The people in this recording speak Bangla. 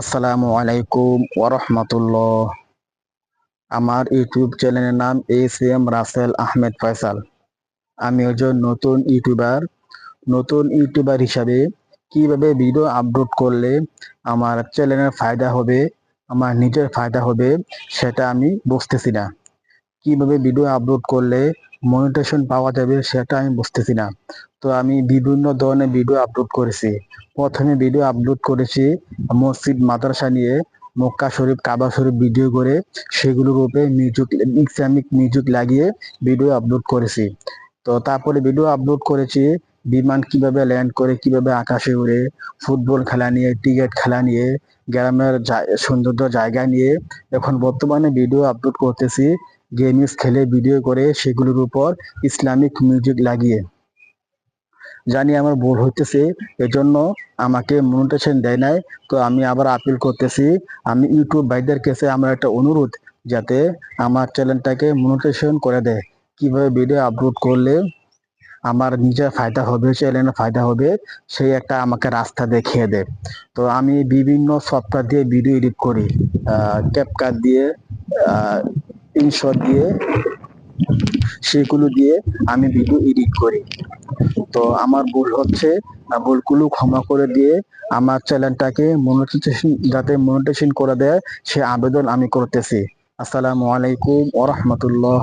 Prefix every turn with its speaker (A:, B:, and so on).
A: আসসালামু আলাইকুম ওরহমতুল্লাহ আমার ইউটিউব চ্যানেলের নাম এস এম রাসেল আহমেদ ফয়সাল। আমি একজন নতুন ইউটিউবার। নতুন ইউটিউবার হিসাবে কীভাবে ভিডিও আপলোড করলে আমার চ্যানেলের ফায়দা হবে, আমার নিজের ফায়দা হবে, সেটা আমি বুঝতেছি না। কীভাবে ভিডিও আপলোড করলে মনিটেশন পাওয়া যাবে সেটা আমি বুঝতেছি না। তো আমি বিভিন্ন ধরনের ভিডিও আপলোড করেছি। প্রথমে ভিডিও আপলোড করেছি মসজিদ, মাদ্রাসা নিয়ে মক্কা শরীফ, কাবা শরীফ ভিডিও করে সেগুলোর উপরে মিউজিক ইসলামিক মিউজিক লাগিয়ে ভিডিও আপলোড করেছি। তো তারপরে ভিডিও আপলোড করেছি বিমান কীভাবে ল্যান্ড করে, কীভাবে আকাশে উড়ে, ফুটবল খেলা নিয়ে ক্রিকেট খেলা নিয়ে, গ্রামের সৌন্দর্য জায়গা নিয়ে। এখন বর্তমানে ভিডিও আপলোড করতেছি গেমস খেলে ভিডিও করে সেগুলোর উপর ইসলামিক মিউজিক লাগিয়ে। জানি আমার ভুল হইতেছে, এজন্য আমাকে মনিটেশন দেয় নাই, তো আমি আবার আপিল করতেছি। আমি ইউটিউব ভাইদের কাছে আমার একটা অনুরোধ, যাতে আমার চ্যানেলটাকে মনিটেশন করে দেয়। কীভাবে ভিডিও আপলোড করলে আমার নিজের ফায়দা হবে চ্যানেলের ফায়দা হবে সেই একটা আমাকে রাস্তা দেখিয়ে দেয়। তো আমি বিভিন্ন সফটওয়্যার দিয়ে ভিডিও এডিট করি। ক্যাপকাট দিয়ে ইনশট দিয়ে, সেগুলো দিয়ে আমি ভিডিও এডিট করি। তো আমার ভুল হচ্ছে ভুলগুলো ক্ষমা করে দিয়ে আমার চ্যানেলটাকে মনোটেশন যাতে মনোটেশন করে দেয়, সে আবেদন আমি করতেছি। আসসালামু আলাইকুম ওরহমতুল্লাহ